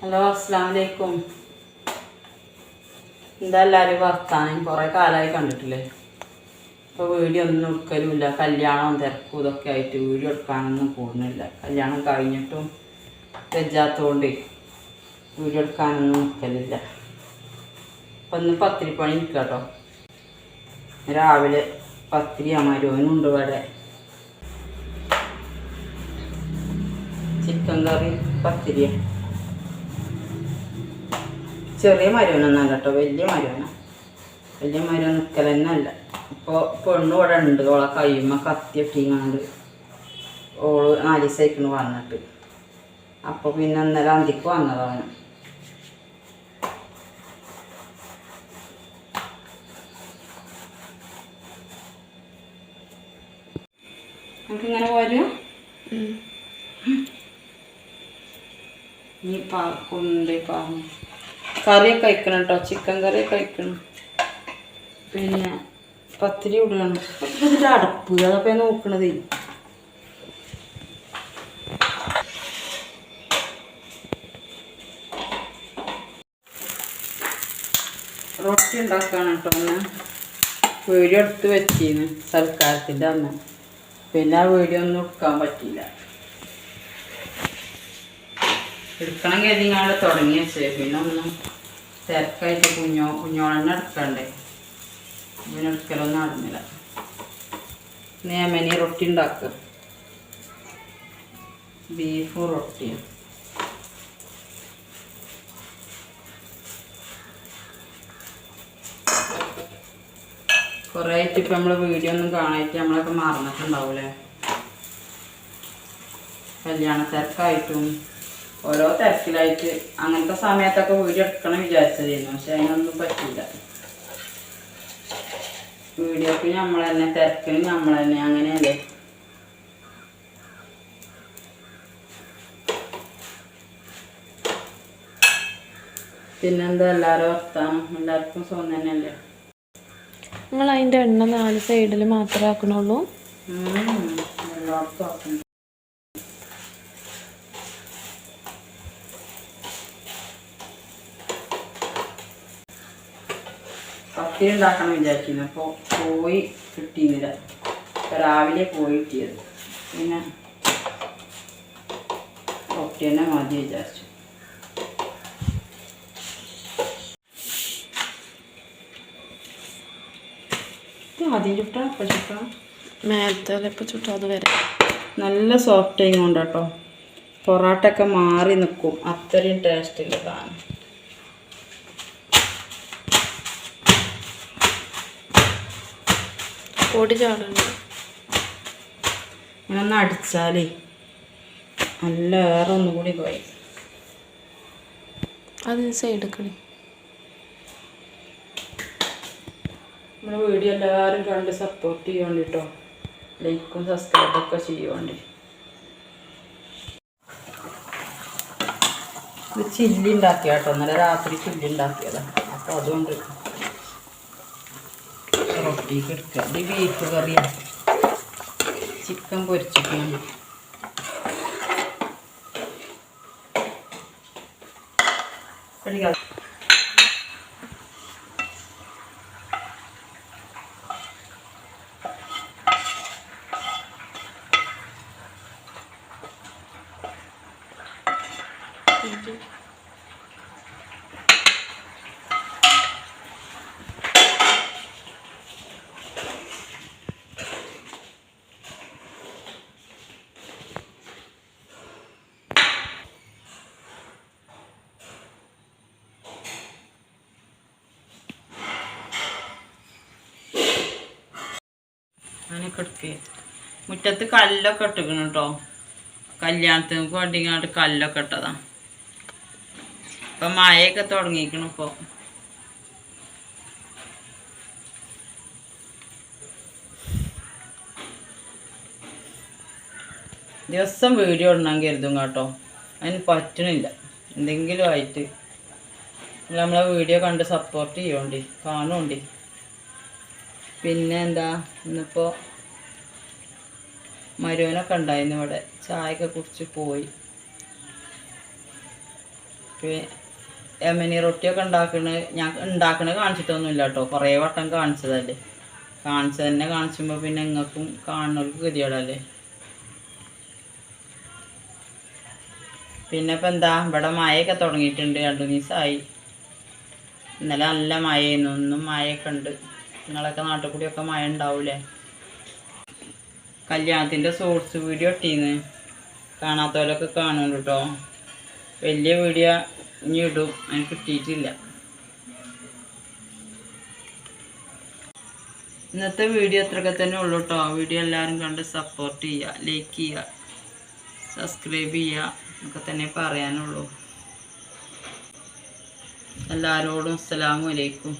Hello അസ്സാം വലൈക്കും എന്താ എല്ലാവരും വർത്താനം? കുറേ കാലമായി കണ്ടിട്ടില്ലേ? ഇപ്പോൾ വീഡിയോ ഒന്നും എടുക്കലുമില്ല. കല്യാണം തിരക്കും ഇതൊക്കെ ആയിട്ട് വീഡിയോ എടുക്കാനൊന്നും കൂടുന്നില്ല കല്യാണം കഴിഞ്ഞിട്ടും തെജാത്തോണ്ട് വീഡിയോ എടുക്കാനൊന്നും നിൽക്കലില്ല അപ്പം ഇന്ന് പത്തിരി പണി നിൽക്കുക കേട്ടോ രാവിലെ പത്തിരി അമരോനുണ്ട് ഇവിടെ. ചിക്കൻ കറി പത്തിരിയാണ് ചെറിയ മരുവനൊന്നല്ല കേട്ടോ വലിയ മരുവന. വലിയ മരുവൻ നിൽക്കൽ തന്നെ അല്ല ഇപ്പോൾ പെണ്ണു ഇവിടെ ഉണ്ട് ഓളെ കയ്യുമ്മ കത്തിയിട്ടിങ്ങാണ്ട് ഓൾ നാല് ദിവസമായിക്കണ് വന്നിട്ട്. അപ്പോൾ പിന്നെ ഇന്നലെ അന്തിക്ക് വന്നതാണ്. നമുക്കിങ്ങനെ പോരും ഈ പാർക്കുണ്ട് പാവം കറിയൊക്കെ കഴിക്കണം കേട്ടോ ചിക്കൻ കറിയൊക്കെ കഴിക്കണം. പിന്നെ പത്തിരി ഇടണം. ഇതിന്റെ അടപ്പ് അതൊക്കെ നോക്കണത്. റൊട്ടി ഉണ്ടാക്കാണ് കേട്ടോ ഒന്ന് വീഡിയോ എടുത്ത് വെച്ചിരുന്നു സൽക്കാരത്തിന്റെ അന്ന്. പിന്നെ ആ വീഡിയോ ഒന്നും എടുക്കാൻ പറ്റിയില്ല. എടുക്കണം കരുതിങ്ങാണ്ട് തുടങ്ങിയ വെച്ചേ പിന്നെ ഒന്നും തിരക്കായിട്ട് കുഞ്ഞോ കുഞ്ഞോളെണ്ണ എടുക്കണ്ടേ. പിന്നെ എടുക്കലൊന്നും നടന്നില്ല നേമനി റൊട്ടി ഉണ്ടാക്കുക ബീഫ് റൊട്ടിയും. കുറേ ആയിട്ട് ഇപ്പം നമ്മൾ വീഡിയോ ഒന്നും കാണായിട്ട് നമ്മളൊക്കെ മറന്നിട്ടുണ്ടാവൂലേ? കല്യാണ തിരക്കായിട്ടും ഓരോ തിരക്കിലായിട്ട് അങ്ങനത്തെ സമയത്തൊക്കെ വീഡിയോ എടുക്കണം വിചാരിച്ചതായിരുന്നു. പക്ഷെ അതിനൊന്നും പറ്റില്ല വീഡിയോക്ക് നമ്മൾ തന്നെ തിരക്കിന് നമ്മൾ തന്നെ അങ്ങനെയല്ലേ? പിന്നെന്താ എല്ലാവരും വർത്താനം? എല്ലാവർക്കും സുഖം തന്നെയല്ലേ? നിങ്ങൾ അതിന്റെ എണ്ണ നാല് സൈഡിൽ മാത്രമേ ആക്കണുള്ളൂ. ആക്കണം. പത്തിരി ഉണ്ടാക്കണം വിചാരിക്കുന്നു അപ്പോൾ പോയി കിട്ടിയില്ല രാവിലെ പോയി കിട്ടിയത്. പിന്നെ റൊട്ടി തന്നെ മതി വിചാരിച്ചു ആദ്യം ചുട്ടാ അപ്പം ചുട്ടാ? മേലത്തെ ചുട്ടാ അത് വരെ. നല്ല സോഫ്റ്റ് ആയി കൊണ്ട് കേട്ടോ പൊറോട്ട ഒക്കെ മാറി നിൽക്കും അത്രയും ടേസ്റ്റ് ഉള്ള സാധനം പൊടി ചാടുന്നു ഇങ്ങനൊന്ന് അടിച്ചാലേ നല്ല വേറെ ഒന്നുകൂടി പോയി. അതിന് സൈഡ് കളി നമ്മുടെ വീഡിയോ എല്ലാവരും കണ്ട് സപ്പോർട്ട് ചെയ്യുവാണ്ട് കേട്ടോ ലൈക്കും സബ്സ്ക്രൈബൊക്കെ ചെയ്യണ്ട്. ചില്ലി ഉണ്ടാക്കിയ കേട്ടോ ഇന്നലെ രാത്രി ചില്ലി ഉണ്ടാക്കിയതാണ് അപ്പോൾ അതുകൊണ്ട് റൊട്ടിക്ക് എടുക്കുക ഇത് ബീഫ് കറിയാണ് ചിക്കൻ പൊരിച്ചിട്ടാണ് പഠിക്കാം അങ്ങനെയൊക്കെ എടുക്കുക മുറ്റത്ത് കല്ലൊക്കെ ഇട്ടിക്കണം കേട്ടോ കല്യാണത്തിന് വേണ്ടിങ്ങാണ്ട് കല്ലൊക്കെ ഇട്ടതാ. ഇപ്പം മഴയൊക്കെ തുടങ്ങിയിരിക്കണം ഇപ്പോൾ ദിവസം വീഡിയോ ഇടണം കരുതും കേട്ടോ. അതിന് പറ്റണില്ല. എന്തെങ്കിലും ആയിട്ട്. നമ്മളെ വീഡിയോ കണ്ട് സപ്പോർട്ട് ചെയ്യണ്ടി കാണുണ്ടി. പിന്നെ എന്താ? ഇന്നിപ്പോൾ മരുവനൊക്കെ ഉണ്ടായിരുന്നു ഇവിടെ. ചായയൊക്കെ കുടിച്ച് പോയി. എമനി റൊട്ടിയൊക്കെ ഉണ്ടാക്കണ ഞാൻ ഉണ്ടാക്കണത് കാണിച്ചിട്ടൊന്നുമില്ല കേട്ടോ. കുറേ വട്ടം കാണിച്ചതല്ലേ. കാണിച്ചത് തന്നെ കാണിച്ചുമ്പോൾ പിന്നെ നിങ്ങൾക്കും കാണുന്നവർക്ക് ഗതിയോടല്ലേ പിന്നെ ഇപ്പം എന്താ ഇവിടെ മഴയൊക്കെ തുടങ്ങിയിട്ടുണ്ട്. രണ്ടു ദിവസമായി ഇന്നലെ നല്ല മഴയായിരുന്നു. ഇന്നും മഴയൊക്കെ ഉണ്ട്. നിങ്ങളൊക്കെ നാട്ടിൽ കൂടിയൊക്കെ മഴ ഉണ്ടാവൂലേ? കല്യാണത്തിന്റെ സോഴ്സ് വീഡിയോ ഇട്ടീന്ന്. കാണാത്തവരൊക്കെ കാണുന്നുണ്ട് കേട്ടോ വലിയ വീഡിയോ ഇനി ഇടും. അതിന് കിട്ടിയിട്ടില്ല. ഇന്നത്തെ വീഡിയോ അത്രയൊക്കെ തന്നെ ഉള്ളൂ കേട്ടോ വീഡിയോ എല്ലാവരും കണ്ട് സപ്പോർട്ട് ചെയ്യുക ലൈക്ക് ചെയ്യുക സബ്സ്ക്രൈബ് ചെയ്യുക ഒക്കെ തന്നെ പറയാനുള്ളൂ. എല്ലാവരോടും അസ്സലാമു അലൈക്കും.